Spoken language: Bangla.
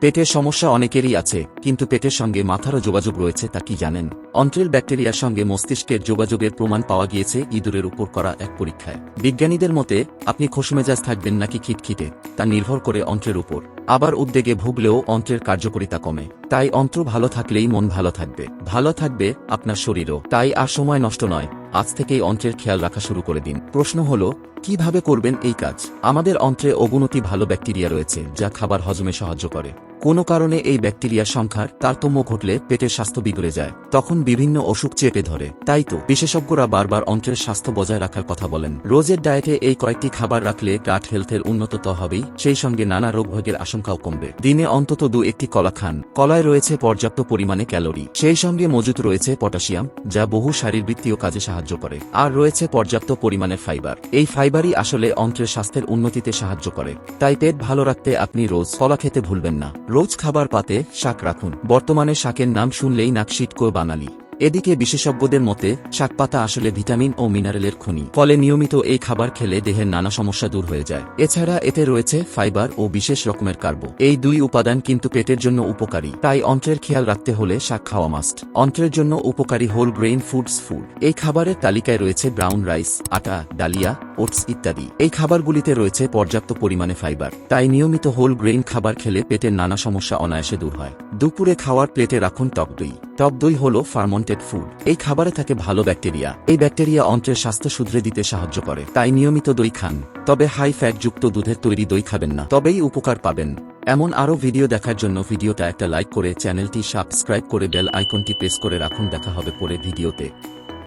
পেটের সমস্যা অনেকেরই আছে, কিন্তু পেটের সঙ্গে মাথারও যোগাযোগ রয়েছে তা কি জানেন? অন্ত্রের ব্যাকটেরিয়ার সঙ্গে মস্তিষ্কের যোগাযোগের প্রমাণ পাওয়া গিয়েছে ইঁদুরের উপর করা এক পরীক্ষায়। বিজ্ঞানীদের মতে, আপনি খোশমেজাজ থাকবেন নাকি খিটখিটে, তা নির্ভর করে অন্ত্রের উপর। আবার উদ্বেগে ভুগলেও অন্ত্রের কার্যকারিতা কমে। তাই অন্ত্র ভালো থাকলেই মন ভালো থাকবে। ভালো থাকবে আপনার শরীরও। তাই আর সময় নষ্ট নয়, আজ থেকেই অন্ত্রের খেয়াল রাখা শুরু করে দিন। প্রশ্ন হলো, কীভাবে করবেন এই কাজ? আমাদের অন্ত্রে অগুণতি ভালো ব্যাকটেরিয়া রয়েছে, যা খাবার হজমে সাহায্য করে। কোনো কারণে এই ব্যাকটেরিয়ার সংখ্যার তারতম্য ঘটলে পেটের স্বাস্থ্য বিগড়ে যায়, তখন বিভিন্ন অসুখ চেপে ধরে। তাই তো, বিশেষজ্ঞরা বারবার অন্ত্রের স্বাস্থ্য বজায় রাখার কথা বলেন। রোজের ডায়েটে এই কয়েকটি খাবার রাখলে গাট হেলথের উন্নত তো হবেই, সেই সঙ্গে নানা রোগভোগের আশঙ্কাও কমবে। দিনে অন্তত দু একটি কলা খান। কলায় রয়েছে পর্যাপ্ত পরিমাণে ক্যালোরি। সেই সঙ্গে মজুত রয়েছে পটাশিয়াম, যা বহু শারীরবৃত্তীয় কাজে সাহায্য করে। আর রয়েছে পর্যাপ্ত পরিমাণে ফাইবার। এই ফাইবারই আসলে অন্ত্রের স্বাস্থ্যের উন্নতিতে সাহায্য করে। তাই পেট ভালো রাখতে আপনি রোজ কলা খেতে ভুলবেন না। রোজ খাবার পাতে শাক রাখুন। বর্তমানে শাকের নাম শুনলেই নাকশিটকো বাঙালি। এদিকে বিশেষজ্ঞদের মতে শাকপাতা আসলে ভিটামিন ও মিনারেলের খনি। ফলে নিয়মিত এই খাবার খেলে দেহের নানা সমস্যা দূর হয়ে যায়। এছাড়া এতে রয়েছে ফাইবার ও বিশেষ রকমের কার্বো। এই দুই উপাদান কিন্তু পেটের জন্য উপকারী। তাই অন্ত্রের খেয়াল রাখতে হলে শাক খাওয়া মাস্ট অন্ত্রের জন্য উপকারী হোল গ্রেইন ফুডস ফুড এই খাবারের তালিকায় রয়েছে ব্রাউন রাইস আটা, ডালিয়া ওটস ইত্যাদি। এই খাবারগুলিতে রয়েছে পর্যাপ্ত পরিমাণে ফাইবার। তাই নিয়মিত হোল গ্রেইন খাবার খেলে পেটের নানা সমস্যা অনায়াসে দূর হয়। দুপুরে খাওয়ার প্লেটে রাখুন টক দই। টক দই হল ফার্মন্টেড ফুড। এই খাবারে থাকে ভালো ব্যাকটেরিয়া। এই ব্যাকটেরিয়া অন্ত্রের স্বাস্থ্য শুধরে দিতে সাহায্য করে। তাই নিয়মিত দই খান। তবে হাই ফ্যাট যুক্ত দুধের তৈরি দই খাবেন না। তবেই উপকার পাবেন। এমন আরও ভিডিও দেখার জন্য ভিডিওটা একটা লাইক করে চ্যানেলটি সাবস্ক্রাইব করে বেল আইকনটি প্রেস করে রাখুন। দেখা হবে পরে ভিডিওতে।